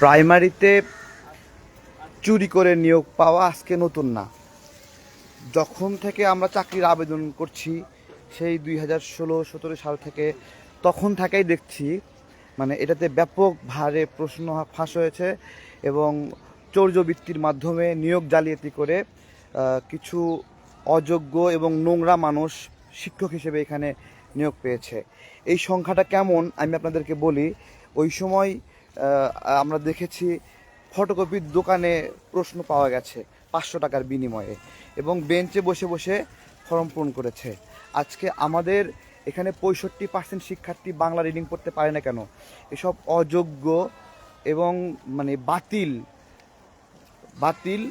প্রাইমারিতে চুরি করে নিয়োগ পাওয়া আজকে নতুন না। যখন থেকে আমরা চাকরির আবেদন করছি, সেই দুই হাজার ষোলো, সতেরো সাল থেকে তখন থেকেই দেখছি মানে এটাতে ব্যাপক ভারে প্রশ্ন ফাঁস হয়েছে এবং চৌর্যবৃত্তির মাধ্যমে নিয়োগ জালিয়াতি করে কিছু অযোগ্য এবং নোংরা মানুষ শিক্ষক হিসেবে এখানে নিয়োগ পেয়েছে। এই সংখ্যাটা কেমন আমি আপনাদেরকে বলি, ওই সময় আমরা দেখেছি ফটোকপির দোকানে প্রশ্ন পাওয়া গেছে পাঁচশো টাকার বিনিময়ে এবং বেঞ্চে বসে বসে ফর্ম পূরণ করেছে। আজকে আমাদের এখানে পঁয়ষট্টি পার্সেন্ট শিক্ষার্থী বাংলা রিডিং পড়তে পারে না কেন? এসব অযোগ্য এবং মানে বাতিল বাতিল,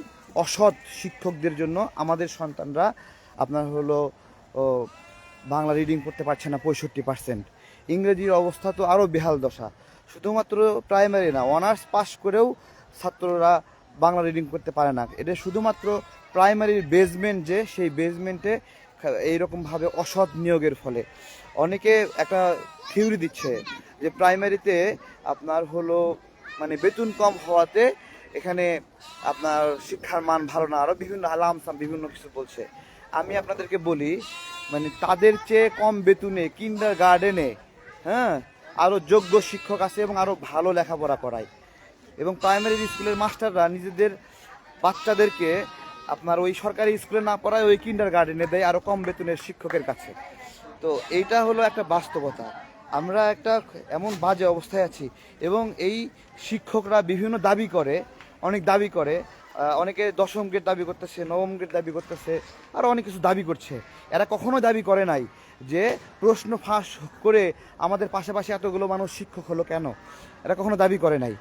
অসৎ শিক্ষকদের জন্য আমাদের সন্তানরা আপনার হলো বাংলা রিডিং করতে পারছে না পঁয়ষট্টি পার্সেন্ট ইংরেজির অবস্থা তো আরও বেহাল দশা। শুধুমাত্র প্রাইমারি না অনার্স পাস করেও ছাত্ররা বাংলা রিডিং করতে পারে না। এটা শুধুমাত্র প্রাইমারির বেসমেন্ট যে, সেই বেসমেন্টে এইরকমভাবে অসৎ নিয়োগের ফলে। অনেকে একটা থিওরি দিচ্ছে যে প্রাইমারিতে আপনার হলো মানে বেতন কম হওয়াতে এখানে আপনার শিক্ষার মান ভালো না আরও বিভিন্ন আলামসাম বিভিন্ন কিছু বলছে। আমি আপনাদেরকে বলি মানে তাদের চেয়ে কম বেতনে কিন্ডার গার্ডেনে হ্যাঁ? আরও যোগ্য শিক্ষক আছে এবং আরও ভালো লেখাপড়া করায়। এবং প্রাইমারি স্কুলের মাস্টাররা নিজেদের বাচ্চাদেরকে আপনার ওই সরকারি স্কুলে না পড়ায় ওই কিন্ডার গার্ডেনে দেয় আরও কম বেতনের শিক্ষকের কাছে। তো এইটা হলো একটা বাস্তবতা। আমরা একটা এমন বাজে অবস্থায় আছি এবং এই শিক্ষকরা বিভিন্ন দাবি করে, অনেক দাবি করে অনেকে দশম গ্রেড দাবি করতেছে, নবম গ্রেড দাবি করতেছে, আর অনেক কিছু দাবি করছে। এরা কখনো দাবি করে নাই যে প্রশ্ন ফাঁস করে আমাদের পাশাপাশি এতগুলো মানুষ শিক্ষক হলো কেন? এরা কখনো দাবি করে নাই।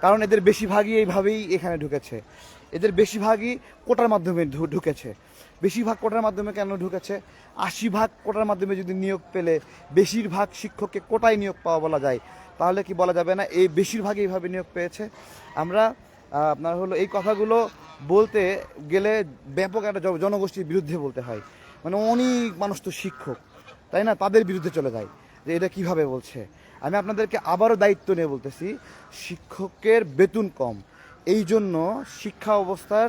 কারণ এদের বেশিরভাগই এইভাবেই এখানে ঢুকেছে। এদের বেশিরভাগই কোটার মাধ্যমে ঢুকেছে। বেশিরভাগ কোটার মাধ্যমে কেন ঢুকেছে? আশি ভাগ কোটার মাধ্যমে যদি নিয়োগ পেলে বেশিরভাগ শিক্ষককে কোটায় নিয়োগ পাওয়া বলা যায়। তাহলে কি বলা যাবে না? এই বেশিরভাগ এইভাবে নিয়োগ পেয়েছে। আমরা আপনার হলো এই কথাগুলো বলতে গেলে ব্যাপক একটা জনগোষ্ঠীর বিরুদ্ধে বলতে হয়। মানে অনেক মানুষ তো শিক্ষক, তাই না? তাদের বিরুদ্ধে চলে যায় যে এটা কীভাবে বলছে। আমি আপনাদেরকে আবারও দায়িত্ব নিয়ে বলতেছি, শিক্ষকের বেতন কম। এই জন্য শিক্ষা অবস্থার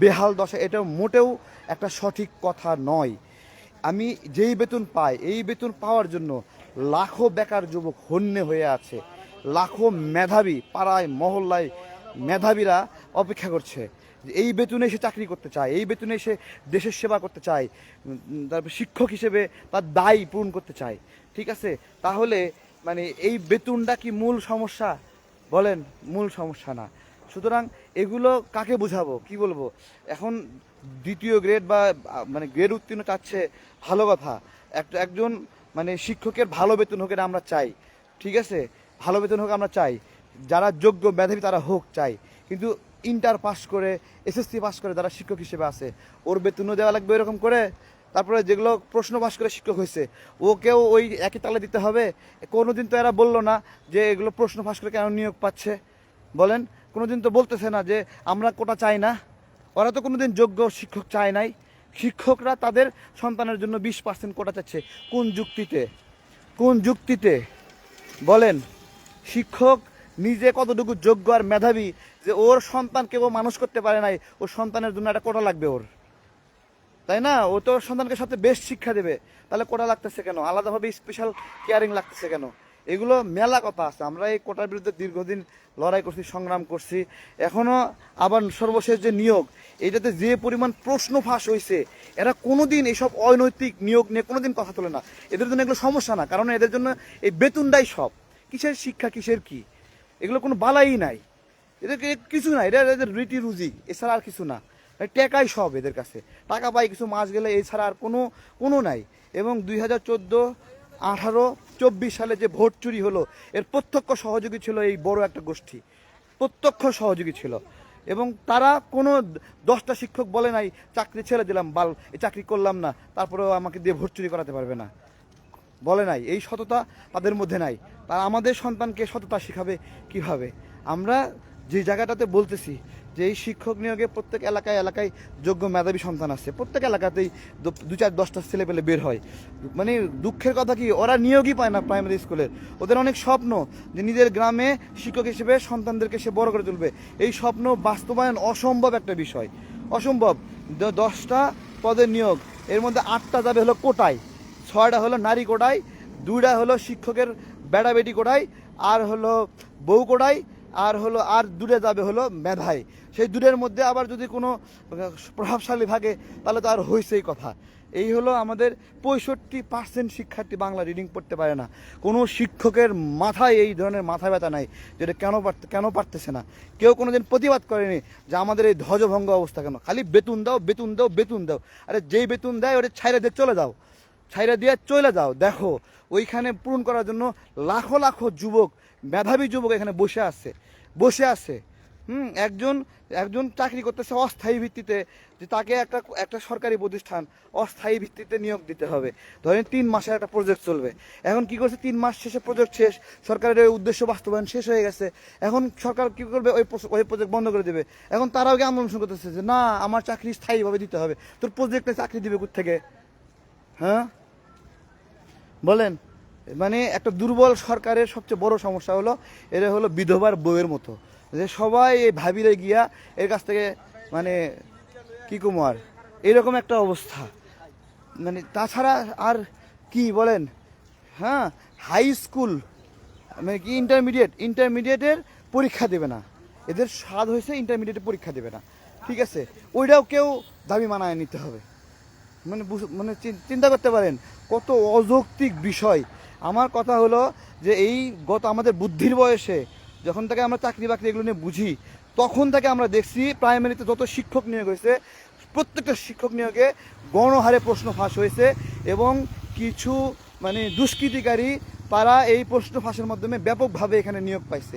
বেহাল দশা, এটা মোটেও একটা সঠিক কথা নয়। আমি যেই বেতন পাই, এই বেতন পাওয়ার জন্য লাখো বেকার যুবক হন্যে হয়ে আছে। লাখো মেধাবী পাড়ায়, মহল্লায় মেধাবীরা অপেক্ষা করছে এই বেতনে এসে চাকরি করতে চায়, এই বেতনে এসে দেশের সেবা করতে চায় তারপর শিক্ষক হিসেবে তার দায় পূরণ করতে চায়। ঠিক আছে? তাহলে মানে এই বেতনটা কি মূল সমস্যা? বলেন, মূল সমস্যা না। সুতরাং এগুলো কাকে বোঝাবো? কি বলব? এখন দ্বিতীয় গ্রেড বা মানে গ্রেড উত্তীর্ণ চাচ্ছে ভালো কথা। একটা একজন মানে শিক্ষকের ভালো বেতন হোক এটা আমরা চাই। ঠিক আছে? ভালো বেতন হোক আমরা চাই। যারা যোগ্য মেধাবী তারা হোক, চাই। কিন্তু ইন্টার পাস করে, এসএসসি পাস করে যারা শিক্ষক হিসেবে আছে, ওর বেতনও দেওয়া লাগবে এরকম করে। তারপরে যেগুলো প্রশ্ন পাস করে শিক্ষক হয়েছে, ওকেও ওই একই তালে দিতে হবে। কোনোদিন তো এরা বলল না যে এগুলো প্রশ্ন ফাঁস করে কেন নিয়োগ পাচ্ছে, বলেন। কোনোদিন তো বলতেছে না যে আমরা কোটা চাই না। ওরা তো কোনোদিন যোগ্য শিক্ষক চায় নাই। শিক্ষকরা তাদের সন্তানের জন্য বিশ পার্সেন্ট কোটা চাচ্ছে। কোন যুক্তিতে? কোন যুক্তিতে? বলেন, শিক্ষক নিজে কতটুকু যোগ্য আর মেধাবী যে ওর সন্তান কেউ মানুষ করতে পারে নাই, ওর সন্তানের জন্য একটা কোটা লাগবে ওর। তাই না? ও তো সন্তানকে সবচেয়ে বেস্ট শিক্ষা দেবে। তাহলে কোটা লাগতেছে কেন? আলাদাভাবে স্পেশাল কেয়ারিং লাগতেছে কেন? এগুলো মেলা কথা আছে। আমরা এই কোটার বিরুদ্ধে দীর্ঘদিন লড়াই করছি, সংগ্রাম করছি। এখনও আবার সর্বশেষ যে নিয়োগ এটাতে যে পরিমাণ প্রশ্ন ফাঁস হয়েছে এরা কোনোদিন এইসব অনৈতিক নিয়োগ নিয়ে কোনোদিন কথা তোলে না। এদের জন্য এগুলো সমস্যা না, কারণ এদের জন্য এই বেতনটাই সব। কিসের শিক্ষা, কিসের কি? এগুলো কোনো বালাই নাই। এদেরকে কিছু না এটা এদের রুটি রুজি, এছাড়া আর কিছু না। মানে টাকাই সব এদের কাছে। টাকা পাই কিছু মাস গেলে, এছাড়া আর কোনো কোনো নাই। এবং দুই হাজার চোদ্দ, আঠারো, চব্বিশ সালে যে ভোট চুরি হলো, এর প্রত্যক্ষ সহযোগী ছিল এই বড় একটা গোষ্ঠী। প্রত্যক্ষ সহযোগী ছিল। এবং তারা কোনো দশটা শিক্ষক বলে নাই, চাকরি ছেড়ে দিলাম, বাল এই চাকরি করলাম না, তারপরেও আমাকে দিয়ে ভোট চুরি করাতে পারবে না। বলে নাই, এই সততা তাদের মধ্যে নাই। তারা আমাদের সন্তানকে সততা শেখাবে কীভাবে? আমরা যে জায়গাটাতে বলতেছি যে এই শিক্ষক নিয়োগে প্রত্যেক এলাকায় এলাকায় যোগ্য মেধাবী সন্তান আছে। প্রত্যেক এলাকাতেই দু- চার দশটা ছেলে পেলে বের হয়। মানে দুঃখের কথা কি, ওরা নিয়োগই পায় না প্রাইমারি স্কুলের ওদের অনেক স্বপ্ন যে নিজের গ্রামে শিক্ষক হিসেবে সন্তানদেরকে সে বড় করে তুলবে। এই স্বপ্ন বাস্তবায়ন অসম্ভব একটা বিষয়। অসম্ভব। দশটা পদের নিয়োগ, এর মধ্যে আটটা যাবে হলো কোটায়। ছয়টা হলো নারী কোটায় দুইটা হলো শিক্ষকের বেটি কোটায় আর হলো বউ কোটায় আর হলো আর দূরে যাবে হলো মেধায় সেই দূরের মধ্যে আবার যদি কোনো প্রভাবশালী থাকে, তাহলে তো আর হয়েছেই কথা। এই হলো আমাদের পঁয়ষট্টি পার্সেন্ট শিক্ষার্থী বাংলা রিডিং পড়তে পারে না। কোনো শিক্ষকের মাথায় এই ধরনের মাথা ব্যথা নাই, যেটা কেন কেন পারতেছে না। কেউ কোনোদিন প্রতিবাদ করেনি যে আমাদের এই ধ্বজভঙ্গ অবস্থা কেন। খালি বেতন দাও বেতন দাও বেতন দাও। আরে যেই বেতন দেয় ওটা ছাইরা দিয়ে চলে যাও। ছাইরা দিয়ে চলে যাও। দেখো, ওইখানে পূরণ করার জন্য লাখো লাখো যুবক, মেধাবী যুবক এখানে বসে আছে। বসে আছে। হুম, একজন একজন চাকরি করতেছে অস্থায়ী ভিত্তিতে, যে তাকে একটা একটা সরকারি প্রতিষ্ঠান অস্থায়ী ভিত্তিতে নিয়োগ দিতে হবে। ধরেন তিন মাসের একটা প্রজেক্ট চলবে। এখন কি করছে? তিন মাস শেষে প্রজেক্ট শেষ, সরকারের ওই উদ্দেশ্য বাস্তবায়ন শেষ হয়ে গেছে। এখন সরকার কি করবে? ওই ওই প্রজেক্ট বন্ধ করে দেবে। এখন তারাও কি আন্দোলন শুরু করতেছে যে, না, আমার চাকরি স্থায়ীভাবে দিতে হবে। তোর প্রজেক্টে চাকরি দিবে থেকে হ্যাঁ? বলেন? মানে একটা দুর্বল সরকারের সবচেয়ে বড় সমস্যা হলো, এটা হলো বিধবার বইয়ের মতো। যে সবাই এই ভাবিরে গিয়া এর কাছ থেকে মানে কি কুমার এরকম একটা অবস্থা। মানে তাছাড়া আর কি বলেন? হ্যাঁ হাই স্কুল মানে কি ইন্টারমিডিয়েট ইন্টারমিডিয়েটের পরীক্ষা দেবে না। এদের স্বাদ হয়েছে ইন্টারমিডিয়েটের পরীক্ষা দেবে না। ঠিক আছে? ওইটাও কেউ দাবি মানায় নিতে হবে। মানে মানে চিন্তা করতে পারেন, কত অযৌক্তিক বিষয়। আমার কথা হলো যে এই গত আমাদের বুদ্ধির বয়সে যখন থেকে আমরা চাকরি বাকরি এগুলো নিয়ে বুঝি, তখন থেকে আমরা দেখছি প্রাইমারিতে যত শিক্ষক নিয়োগ হয়েছে, প্রত্যেকটা শিক্ষক নিয়োগে গণহারে প্রশ্ন ফাঁস হয়েছে এবং কিছু মানে দুষ্কৃতিকারী তারা এই প্রশ্ন ফাঁসের মাধ্যমে ব্যাপকভাবে এখানে নিয়োগ পাইছে।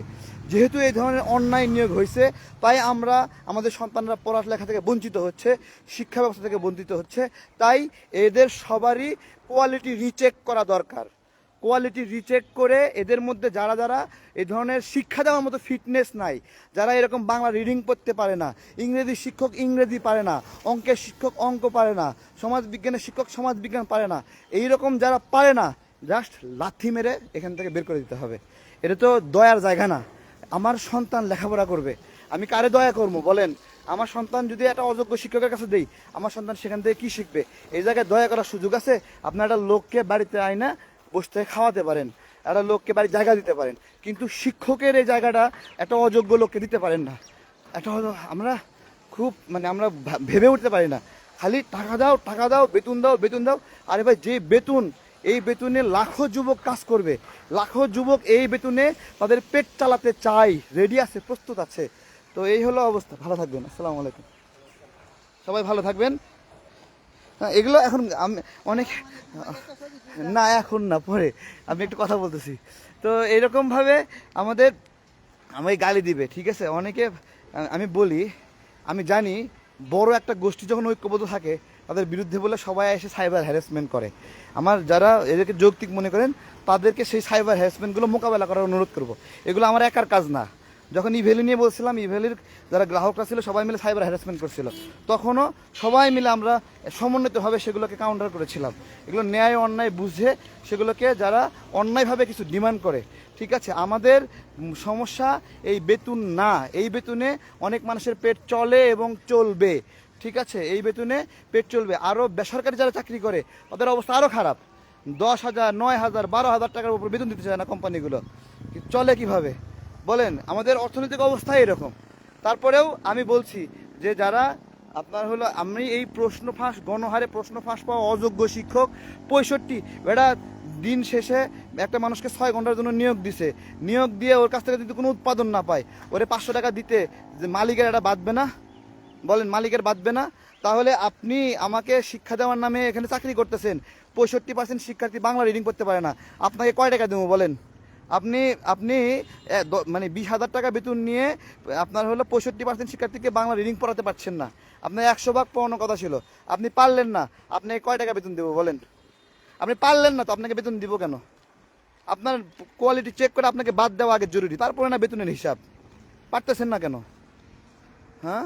যেহেতু এই ধরনের অন্যায় নিয়োগ হয়েছে, তাই আমরা আমাদের সন্তানরা পড়ালেখা থেকে বঞ্চিত হচ্ছে, শিক্ষা ব্যবস্থা থেকে বঞ্চিত হচ্ছে, তাই এদের সবারই কোয়ালিটি রিচেক করা দরকার। কোয়ালিটি রিচেক করে এদের মধ্যে যারা যারা এ ধরনের শিক্ষা দেওয়ার মতো ফিটনেস নাই, যারা এরকম বাংলা রিডিং পড়তে পারে না, ইংরেজি শিক্ষক ইংরেজি পারে না, অঙ্কের শিক্ষক অঙ্ক পারে না, সমাজ বিজ্ঞানের শিক্ষক সমাজ বিজ্ঞান পারে না এই রকম যারা পারে না জাস্ট লাথি মেরে এখান থেকে বের করে দিতে হবে। এটা তো দয়ার জায়গা না। আমার সন্তান লেখাপড়া করবে, আমি কারে দয়া করব? বলেন, আমার সন্তান যদি একটা অযোগ্য শিক্ষকের কাছে দেই, আমার সন্তান সেখান থেকে কি শিখবে? এই জায়গায় দয়া করার সুযোগ আছে? আপনার একটা লোককে বাড়িতে আয়না বসে থেকে খাওয়াতে পারেন, একটা লোককে বাড়ি জায়গা দিতে পারেন, কিন্তু শিক্ষকের এই জায়গাটা একটা অযোগ্য লোককে দিতে পারেন না। একটা আমরা খুব মানে আমরা ভেবে উঠতে পারি না। খালি টাকা দাও টাকা দাও, বেতন দাও বেতন দাও। আরে ভাই, যে বেতন এই বেতনে লাখো যুবক কাজ করবে। লাখো যুবক এই বেতনে তাদের পেট চালাতে চাই রেডি আছে প্রস্তুত আছে। তো এই হলো অবস্থা। ভালো থাকবেন। আসসালামু আলাইকুম। সবাই ভালো থাকবেন। হ্যাঁ, এগুলো এখন আমি অনেক না এখন না পরে। আমি একটু কথা বলতেছি। তো এরকমভাবে আমাদের আমাকে গালি দিবে ঠিক আছে? অনেকে আমি বলি আমি জানি বড় একটা গোষ্ঠী যখন ঐক্যবদ্ধ থাকে তাদের বিরুদ্ধে বলে সবাই এসে সাইবার হ্যারাসমেন্ট করে। আমার যারা এদেরকে যৌক্তিক মনে করেন, তাদেরকে সেই সাইবার হ্যারাসমেন্টগুলো মোকাবেলা করার অনুরোধ করব। এগুলো আমার একার কাজ না। যখন ইভ্যালি নিয়ে বলছিলাম ইভ্যালির যারা গ্রাহকরা ছিল, সবাই মিলে সাইবার হ্যারাসমেন্ট করছিল। তখনও সবাই মিলে আমরা সমন্বিতভাবে সেগুলোকে কাউন্টার করেছিলাম। এগুলো ন্যায় অন্যায় বুঝে সেগুলোকে যারা অন্যায়ভাবে কিছু ডিমান্ড করে, ঠিক আছে? আমাদের সমস্যা এই বেতন না। এই বেতনে অনেক মানুষের পেট চলে এবং চলবে। ঠিক আছে, এই বেতনে পেট চলবে। আরও বেসরকারি যারা চাকরি করে, তাদের অবস্থা আরও খারাপ। দশ হাজার, নয় হাজার, বারো হাজার টাকার উপর বেতন দিতে চায় না কোম্পানিগুলো। চলে কীভাবে? বলেন, আমাদের অর্থনৈতিক অবস্থা এরকম। তারপরেও আমি বলছি যে যারা, আপনার হলো, আমি এই প্রশ্ন ফাঁস, গণহারে প্রশ্ন ফাঁস পাওয়া অযোগ্য শিক্ষক, পঁয়ষট্টি এটা দিন শেষে একটা মানুষকে ছয় ঘণ্টার জন্য নিয়োগ দিছে। নিয়োগ দিয়ে ওর কাছ থেকে যদি কোনো উৎপাদন না পায়, ওরে পাঁচশো টাকা দিতে যে মালিকের এটা বাঁধবে না? বলেন, মালিকের বাঁধবে না। তাহলে আপনি আমাকে শিক্ষা দেওয়ার নামে এখানে চাকরি করতেছেন। পঁয়ষট্টি পার্সেন্ট শিক্ষার্থী বাংলা রিডিং করতে পারে না। আপনাকে কয় টাকা দেবো বলেন? আপনি আপনি মানে বিশ হাজার টাকা বেতন নিয়ে আপনার হলো পঁয়ষট্টি পার্সেন্ট শিক্ষার্থীকে বাংলা রিডিং পড়াতে পারছেন না। আপনার একশো ভাগ পড়ানোর কথা ছিল। আপনি পারলেন না। আপনাকে কয় টাকা বেতন দেবো বলেন? আপনি পারলেন না তো, আপনাকে বেতন দিব কেন? আপনার কোয়ালিটি চেক করে আপনাকে বাদ দেওয়া আগে জরুরি। তারপরে না বেতনের হিসাব। পারতেছেন না কেন? হ্যাঁ?